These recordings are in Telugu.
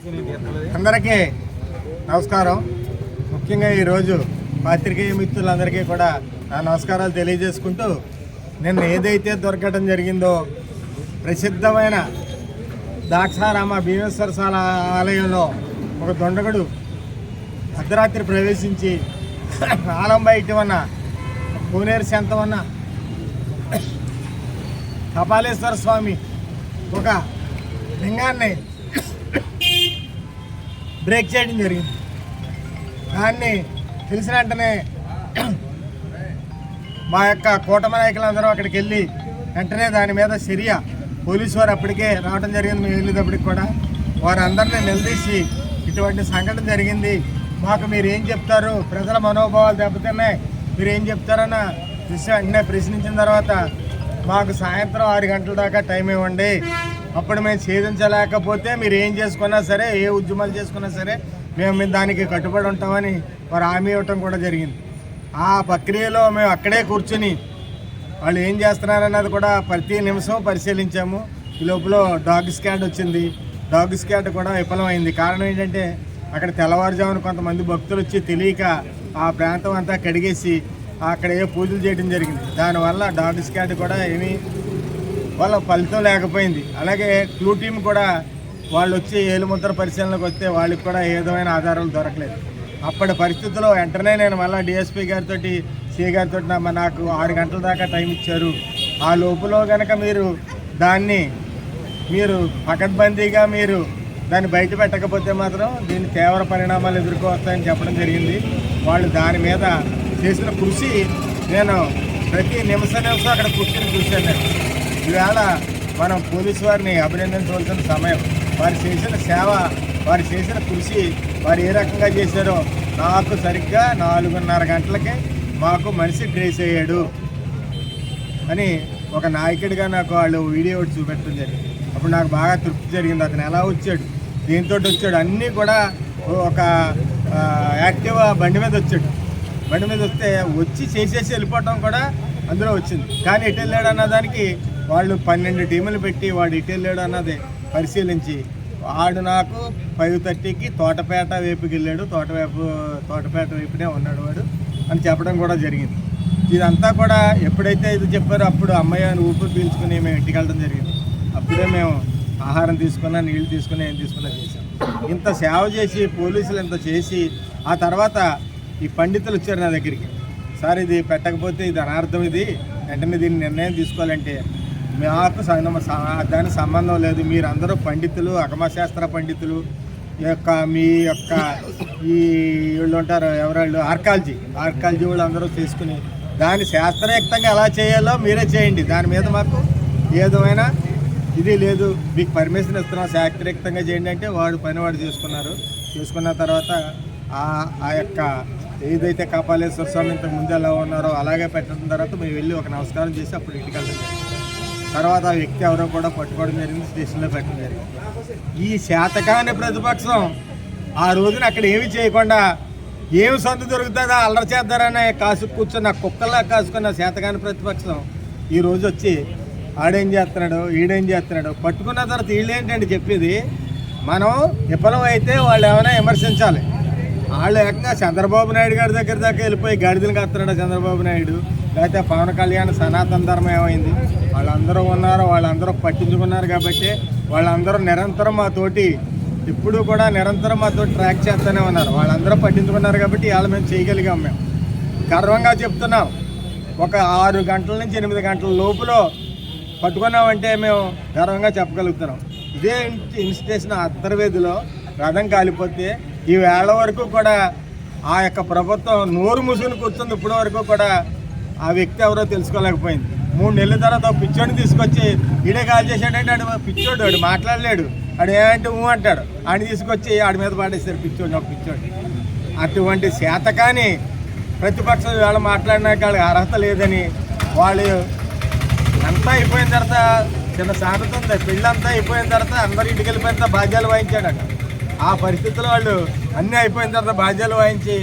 అందరికీ నమస్కారం. ముఖ్యంగా ఈరోజు పాత్రికేయ మిత్రులందరికీ కూడా నా నమస్కారాలు తెలియజేసుకుంటూ నిన్న ఏదైతే దొరకడం జరిగిందో ప్రసిద్ధమైన దాక్షారామ భీమేశ్వర స్వామి ఆలయంలో ఒక దొండగడు అర్ధరాత్రి ప్రవేశించి ఆలంబ ఇటువన్న కోనేరు శాంతమన్న కపాలేశ్వర స్వామి ఒక లింగాన్ని బ్రేక్ చేయడం జరిగింది. దాన్ని తెలిసిన వెంటనే మా యొక్క కూటమి నాయకులందరూ అక్కడికి వెళ్ళి వెంటనే దాని మీద చర్య పోలీసు వారు అప్పటికే రావడం జరిగింది. మేము వెళ్ళేటప్పటికి కూడా వారందరినీ నిలదీసి ఇటువంటి సంఘటన జరిగింది. మాకు మీరు ఏం చెప్తారు? ప్రజల మనోభావాలు దెబ్బతిన్నాయి. మీరు ఏం చెప్తారన్న విషయం వెంటనే ప్రశ్నించిన తర్వాత మాకు సాయంత్రం ఆరు గంటల దాకా టైం ఇవ్వండి. అప్పుడు మేము ఛేదించలేకపోతే మీరు ఏం చేసుకున్నా సరే ఏ ఉద్యమాలు చేసుకున్నా సరే మేము దానికి కట్టుబడి ఉంటామని వారు హామీ ఇవ్వటం కూడా జరిగింది. ఆ ప్రక్రియలో మేము అక్కడే కూర్చుని వాళ్ళు ఏం చేస్తున్నారన్నది కూడా ప్రతి నిమిషం పరిశీలించాము. ఈ లోపల డాగ్ స్కాడ్ వచ్చింది. డాగ్ స్కాడ్ కూడా విఫలమైంది. కారణం ఏంటంటే అక్కడ తెల్లవారుజామున కొంతమంది భక్తులు వచ్చి తెలియక ఆ ప్రాంతం అంతా కడిగేసి అక్కడ ఏ పూజలు చేయడం జరిగింది. దానివల్ల డాగ్ స్కాడ్ కూడా ఏమీ వాళ్ళ ఫలితం లేకపోయింది. అలాగే క్లూ టీం కూడా వాళ్ళు వచ్చి ఏలుముద్ర పరిశీలనకు వస్తే వాళ్ళకి కూడా ఏ విధమైన ఆధారాలు దొరకలేదు. అప్పటి పరిస్థితుల్లో వెంటనే నేను మళ్ళీ డిఎస్పీ గారితో సిఏ గారితో నాకు ఆరు గంటల దాకా టైం ఇచ్చారు. ఆ లోపులో కనుక మీరు దాన్ని మీరు పకడ్బందీగా మీరు దాన్ని బయట పెట్టకపోతే మాత్రం దీని తీవ్ర పరిణామాలు ఎదుర్కోవస్తాయని చెప్పడం జరిగింది. వాళ్ళు దాని మీద చేసిన కృషి నేను ప్రతి నిమిష నిమిషం అక్కడ కృషిని చూశాను నేను. ఈవేళ మనం పోలీసు వారిని అభినందించవలసిన సమయం. వారు చేసిన సేవ వారు చేసిన కృషి వారు ఏ రకంగా చేశారో నాకు సరిగ్గా నాలుగున్నర గంటలకే మాకు మనిషి ట్రేస్ అయ్యాడు అని ఒక నాయకుడిగా నాకు వాళ్ళు వీడియో ఒకటి చూపెట్టడం జరిగింది. అప్పుడు నాకు బాగా తృప్తి జరిగింది. అతను ఎలా వచ్చాడు? దీంతో వచ్చాడు? అన్నీ కూడా ఒక యాక్టివ్ బండి మీద వచ్చాడు. బండి మీద వస్తే వచ్చి చేసేసి వెళ్ళిపోవటం కూడా అందులో వచ్చింది. కానీ ఎటు వెళ్ళాడు అన్న దానికి వాళ్ళు పన్నెండు టీములు పెట్టి వాడు ఇటు వెళ్ళాడు అన్నది పరిశీలించి. వాడు నాకు ఫైవ్ థర్టీకి తోటపేట వైపుకి వెళ్ళాడు. తోటవైపు తోటపేట వైపునే ఉన్నాడు వాడు అని చెప్పడం కూడా జరిగింది. ఇదంతా కూడా ఎప్పుడైతే ఇది చెప్పారో అప్పుడు అమ్మాయి అని ఊపిరి పీల్చుకుని మేము ఇంటికి వెళ్ళడం జరిగింది. అప్పుడే మేము ఆహారం తీసుకున్నా నీళ్ళు తీసుకున్నా ఏం తీసుకున్నా చేశాం. ఇంత సేవ చేసి పోలీసులు ఇంత చేసి ఆ తర్వాత ఈ పండితులు వచ్చారు నా దగ్గరికి. సార్ ఇది పెట్టకపోతే ఇది అనార్థం ఇది. వెంటనే దీన్ని నిర్ణయం తీసుకోవాలంటే మాకు స- దానికి సంబంధం లేదు. మీరందరూ పండితులు అగమశాస్త్ర పండితులు ఈ యొక్క మీ యొక్క ఈ వీళ్ళు ఉంటారు ఎవరాళ్ళు? ఆర్కాలజీ. ఆర్కాలజీ వాళ్ళు అందరూ చేసుకుని దాన్ని శాస్త్రయుక్తంగా ఎలా చేయాలో మీరే చేయండి. దాని మీద మాకు ఏదైనా ఇది లేదు. మీకు పర్మిషన్ ఇస్తున్నాం. శాస్త్రయుక్తంగా చేయండి అంటే వాడు పని వాడు చేసుకున్నారు. చేసుకున్న తర్వాత ఆ ఆ యొక్క ఏదైతే కపాలేశ్వర స్వామి ఇంతకు ముందు ఎలా ఉన్నారో అలాగే పెట్టిన తర్వాత మేము వెళ్ళి ఒక నమస్కారం చేసి అప్పుడు ఇంటికి వెళ్తాం. తర్వాత ఆ వ్యక్తి ఎవరో కూడా పట్టుకోవడం జరిగింది స్టేషన్లో పెట్టడం జరిగింది. ఈ శాతకాని ప్రతిపక్షం ఆ రోజున అక్కడ ఏమి చేయకుండా ఏమి సొంత దొరుకుతుందో అల్లరి చేద్దారనే కాసు కూర్చున్న కుక్కల్లా కాసుకున్న శాతకాని ప్రతిపక్షం ఈ రోజు వచ్చి ఆడేం చేస్తున్నాడు ఈడేం చేస్తున్నాడు పట్టుకున్న తర్వాత వీళ్ళు ఏంటంటే చెప్పేది? మనం విఫలం అయితే వాళ్ళు ఏమైనా విమర్శించాలి. వాళ్ళు ఏకంగా చంద్రబాబు నాయుడు గారి దగ్గర దాకా వెళ్ళిపోయి గాడిదలు కడుతున్నాడు చంద్రబాబు నాయుడు? లేకపోతే పవన్ కళ్యాణ్ సనాతన ధర్మం ఏమైంది? వాళ్ళందరూ ఉన్నారు వాళ్ళందరూ పట్టించుకున్నారు కాబట్టి వాళ్ళందరూ నిరంతరం మా తోటి ఇప్పుడు కూడా నిరంతరం మాతో ట్రాక్ చేస్తూనే ఉన్నారు. వాళ్ళందరూ పట్టించుకున్నారు కాబట్టి ఇవాళ మేము చేయగలిగాం మేము. గర్వంగా చెప్తున్నాం. ఒక ఆరు గంటల నుంచి ఎనిమిది గంటల లోపల పట్టుకున్నామంటే మేము గర్వంగా చెప్పగలుగుతున్నాం. ఇదే ఇన్స్టిట్యూషన్ అంతర్వేదిలో రథం కాలిపోతే ఈ వేళ వరకు కూడా ఆ యొక్క ప్రభుత్వం నోరు మూసుకుని కూర్చుంది. ఇప్పటి వరకు కూడా ఆ వ్యక్తి ఎవరో తెలుసుకోలేకపోయింది. మూడు నెలల తర్వాత పిచ్చోడిని తీసుకొచ్చి ఈడే కాల్ చేశాడంటే ఆడు పిచ్చోడు వాడు మాట్లాడలేడు. ఆడు ఏమంటే ఊ అంటాడు. ఆయన తీసుకొచ్చి ఆడి మీద పాడేస్తారు పిచ్చోడిని ఒక పిచ్చోడు. అటువంటి శాతకాని ప్రతిపక్షం వేళ మాట్లాడినాక వాళ్ళకి అర్హత లేదని వాళ్ళు అంతా అయిపోయిన తర్వాత చిన్న సామెత ఉంది. పెళ్ళంతా అయిపోయిన తర్వాత అందరు ఇంటికి వెళ్ళిపోయిన తర్వాత బాధ్యాలు వాయించాడట ఆ పరిస్థితుల్లో వాళ్ళు అన్నీ అయిపోయిన తర్వాత బాధ్యాలు వాయించి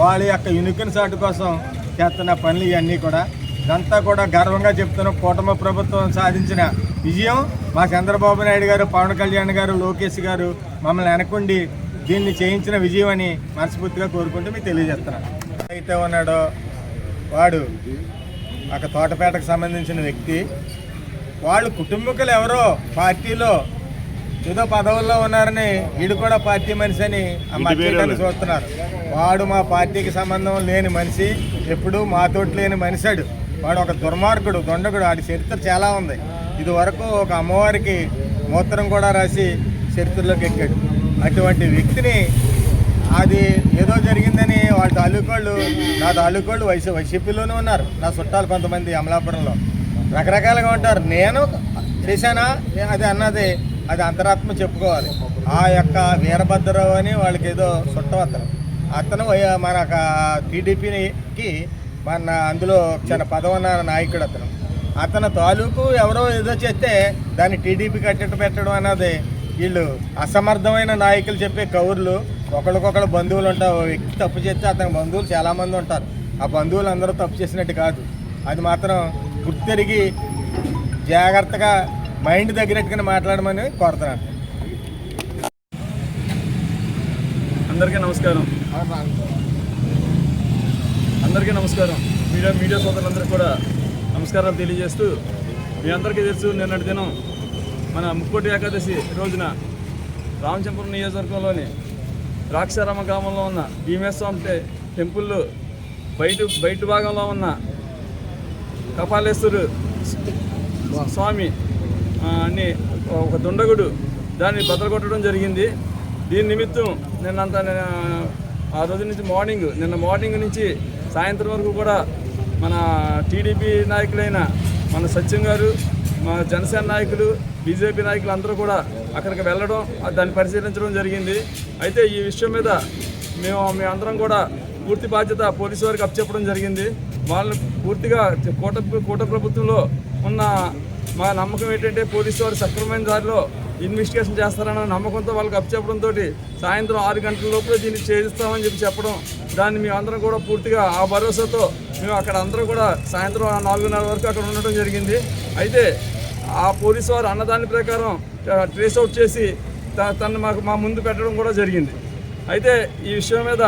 వాళ్ళ యొక్క యునికిన్ సాటు కోసం చేస్తున్న పనులు ఇవన్నీ కూడా. ఇదంతా కూడా గర్వంగా చెప్తున్నాం కూటమి ప్రభుత్వం సాధించిన విజయం మా చంద్రబాబు నాయుడు గారు పవన్ కళ్యాణ్ గారు లోకేష్ గారు మమ్మల్ని వెనకుండి దీన్ని చేయించిన విజయం అని మనస్ఫూర్తిగా కోరుకుంటూ మీకు తెలియజేస్తున్నాను. అయితే ఉన్నాడో వాడు ఒక తోటపేటకు సంబంధించిన వ్యక్తి. వాళ్ళు కుటుంబకులు ఎవరో పార్టీలో ఏదో పదవుల్లో ఉన్నారని వీడు కూడా పార్టీ మనిషి అని చూస్తున్నారు. వాడు మా పార్టీకి సంబంధం లేని మనిషి. ఎప్పుడూ మాతోటి లేని మనిషాడు. వాడు ఒక దుర్మార్గుడు దొండగుడు. వాడి చరిత్ర చాలా ఉంది. ఇది వరకు ఒక అమ్మవారికి మూత్రం కూడా రాసి చరిత్రలోకి ఎక్కాడు. అటువంటి వ్యక్తిని అది ఏదో జరిగిందని వాళ్ళ తాలూకోళ్ళు నా తాలూకోళ్ళు వైసీ వైసీపీలోనే ఉన్నారు. నా చుట్టాలు కొంతమంది అమలాపురంలో. రకరకాలుగా ఉంటారు. నేను చేశానా? అది అన్నది అది అంతరాత్మ చెప్పుకోవాలి. ఆ యొక్క వీరభద్రరావు అని వాళ్ళకి ఏదో చుట్టవత్తరం. అతను మన టీడీపీకి మన అందులో చిన్న పదవున్న నాయకుడు అతను. అతను తాలూకు ఎవరో ఏదో చేస్తే దాన్ని టీడీపీ కట్టెట్టు పెట్టడం అన్నది వీళ్ళు అసమర్థమైన నాయకులు చెప్పే కౌరులు. ఒకరికొకరు బంధువులు ఉంటారు. వ్యక్తి తప్పు చేస్తే అతని బంధువులు చాలామంది ఉంటారు. ఆ బంధువులు అందరూ తప్పు చేసినట్టు కాదు. అది మాత్రం గుర్తెరిగి జాగ్రత్తగా మైండ్ తగ్గినట్టుగా మాట్లాడమని కోరుతున్నాను. అందరికీ నమస్కారం. అందరికీ నమస్కారం. మీడియా మీడియా సోదరులందరికీ కూడా నమస్కారాలు తెలియజేస్తూ మీ అందరికీ తెలుసు నిన్నటి దినం మన ముక్కోటి ఏకాదశి రోజున రామచంపురం నియోజకవర్గంలోని ద్రాక్షారామ గ్రామంలో ఉన్న భీమేశ్వరం టెంపుల్ టెంపుల్లో బయట బయట భాగంలో ఉన్న కపాలేశ్వరు స్వామి అని ఒక దుండగుడు దాన్ని బద్దలగొట్టడం జరిగింది. దీని నిమిత్తం నిన్నంత ఆ రోజు నుంచి మార్నింగ్ నిన్న మార్నింగ్ నుంచి సాయంత్రం వరకు కూడా మన టీడీపీ నాయకులైన మన సత్యం గారు మన జనసేన నాయకులు బీజేపీ నాయకులు అందరూ కూడా అక్కడికి వెళ్ళడం దాన్ని పరిశీలించడం జరిగింది. అయితే ఈ విషయం మీద మేము మేమందరం కూడా పూర్తి బాధ్యత పోలీసు వారికి అప్పచెప్పడం జరిగింది. వాళ్ళని పూర్తిగా కూట కూట ప్రభుత్వంలో ఉన్న మా నమ్మకం ఏంటంటే పోలీసు వారు సక్రమమైన దారిలో ఇన్వెస్టిగేషన్ చేస్తారన్న నమ్మకంతో వాళ్ళకి అప్పచెప్పడంతో సాయంత్రం ఆరు గంటల లోపల దీన్ని చేయిస్తామని చెప్పి చెప్పడం దాన్ని మేము అందరం కూడా పూర్తిగా ఆ భరోసాతో మేము అక్కడ అందరం కూడా సాయంత్రం నాలుగున్నర వరకు అక్కడ ఉండటం జరిగింది. అయితే ఆ పోలీసు వారు అన్నదాని ప్రకారం ట్రేస్ అవుట్ చేసి త- తను మాకు మా ముందు పెట్టడం కూడా జరిగింది. అయితే ఈ విషయం మీద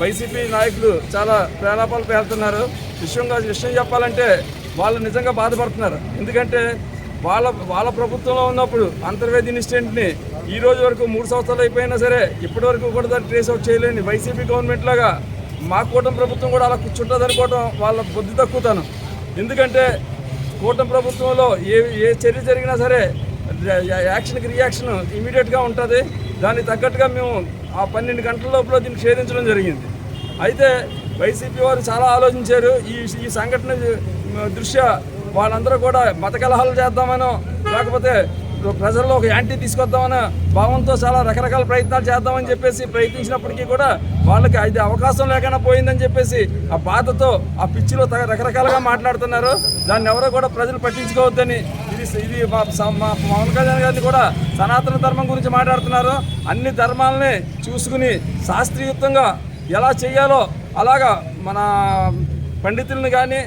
వైసీపీ నాయకులు చాలా ప్రేలాపాలు పేరుతున్నారు విషయంగా విషయం చెప్పాలంటే వాళ్ళు నిజంగా బాధపడుతున్నారు. ఎందుకంటే వాళ్ళ వాళ్ళ ప్రభుత్వంలో ఉన్నప్పుడు అంతర్వేది ఇన్సిడెంట్ని ఈ రోజు వరకు మూడు సంవత్సరాలు అయిపోయినా సరే ఇప్పటి వరకు కూడా దాన్ని ట్రేస్ అవుట్ చేయలేని వైసీపీ గవర్నమెంట్ లాగా మా కూటమి ప్రభుత్వం కూడా అలా కూర్చుంటుంది అనుకోవడం వాళ్ళ బుద్ధి తక్కువతాను. ఎందుకంటే కూటమి ప్రభుత్వంలో ఏ ఏ చర్య జరిగినా సరే యాక్షన్కి రియాక్షన్ ఇమీడియట్గా ఉంటుంది. దానికి తగ్గట్టుగా మేము ఆ పన్నెండు గంటల లోపల దీన్ని ఛేదించడం జరిగింది. అయితే వైసీపీ వారు చాలా ఆలోచించారు. ఈ ఈ సంఘటన దృష్ట్యా వాళ్ళందరూ కూడా మత కలహాలు చేద్దామనో లేకపోతే ప్రజల్లో ఒక యాంటీ తీసుకొద్దామన్న భావంతో చాలా రకరకాల ప్రయత్నాలు చేద్దామని చెప్పేసి ప్రయత్నించినప్పటికీ కూడా వాళ్ళకి అది అవకాశం లేకుండా పోయిందని చెప్పేసి ఆ బాధతో ఆ పిచ్చిలో తగ- రకరకాలుగా మాట్లాడుతున్నారు. దాన్ని ఎవరో కూడా ప్రజలు పట్టించుకోవద్దని ఇది ఇది మా మా పవన్ కళ్యాణ్ గారిని కూడా సనాతన ధర్మం గురించి మాట్లాడుతున్నారు. అన్ని ధర్మాలని చూసుకుని శాస్త్రీయుతంగా ఎలా చేయాలో అలాగా మన పండితుల్ని కానీ